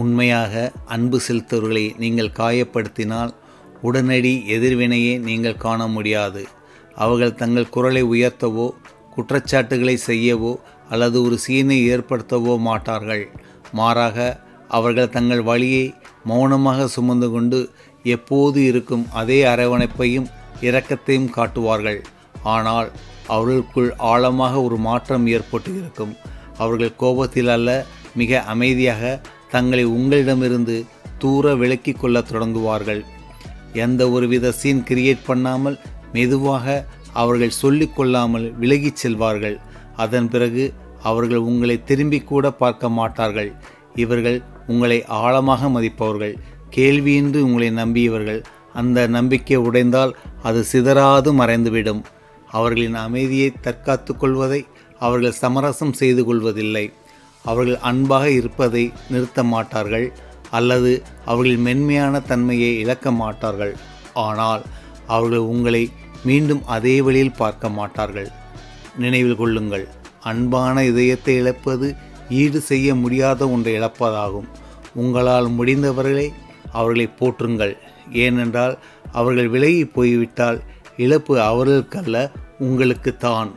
உண்மையாக அன்பு செலுத்தவர்களை நீங்கள் காயப்படுத்தினால் உடனடி எதிர்வினையை நீங்கள் காண முடியாது. அவர்கள் தங்கள் குரலை உயர்த்தவோ குற்றச்சாட்டுகளை செய்யவோ அல்லது ஒரு சீனை ஏற்படுத்தவோ மாட்டார்கள். மாறாக அவர்கள் தங்கள் வழியை மௌனமாக சுமந்து கொண்டு எப்போது இருக்கும் அதே அரவணைப்பையும் இரக்கத்தையும் காட்டுவார்கள். ஆனால் அவர்களுக்குள் ஆழமாக ஒரு மாற்றம் ஏற்பட்டு இருக்கும். அவர்கள் கோபத்தில் அல்ல மிக அமைதியாக தங்களை உங்களிடமிருந்து தூர விலக்கி கொள்ளத் தொடங்குவார்கள். எந்த ஒருவித சீன் கிரியேட் பண்ணாமல் மெதுவாக அவர்கள் சொல்லிக் கொள்ளாமல் விலகிச் செல்வார்கள். அதன் பிறகு அவர்கள் உங்களை திரும்பி கூட பார்க்க மாட்டார்கள். இவர்கள் உங்களை ஆழமாக மதிப்பவர்கள். கேள்வியின்றி உங்களை நம்பியவர்கள். அந்த நம்பிக்கை உடைந்தால் அது சிதறாது மறைந்துவிடும். அவர்களின் அமைதியை தற்காத்து கொள்வதை அவர்கள் சமரசம் செய்து கொள்வதில்லை. அவர்கள் அன்பாக இருப்பதை நிறுத்த மாட்டார்கள் அல்லது அவர்களின் மென்மையான தன்மையை இழக்க மாட்டார்கள். ஆனால் அவர்கள் உங்களை மீண்டும் அதே வழியில் பார்க்க மாட்டார்கள். நினைவில் கொள்ளுங்கள் அன்பான இதயத்தை இழப்பது ஈடு செய்ய முடியாத ஒன்றை இழப்பதாகும். உங்களால் முடிந்தவர்களை அவர்களை போற்றுங்கள். ஏனென்றால் அவர்கள் விலகி போய்விட்டால் இழப்பு அவர்களுக்கல்ல உங்களுக்குத்தான்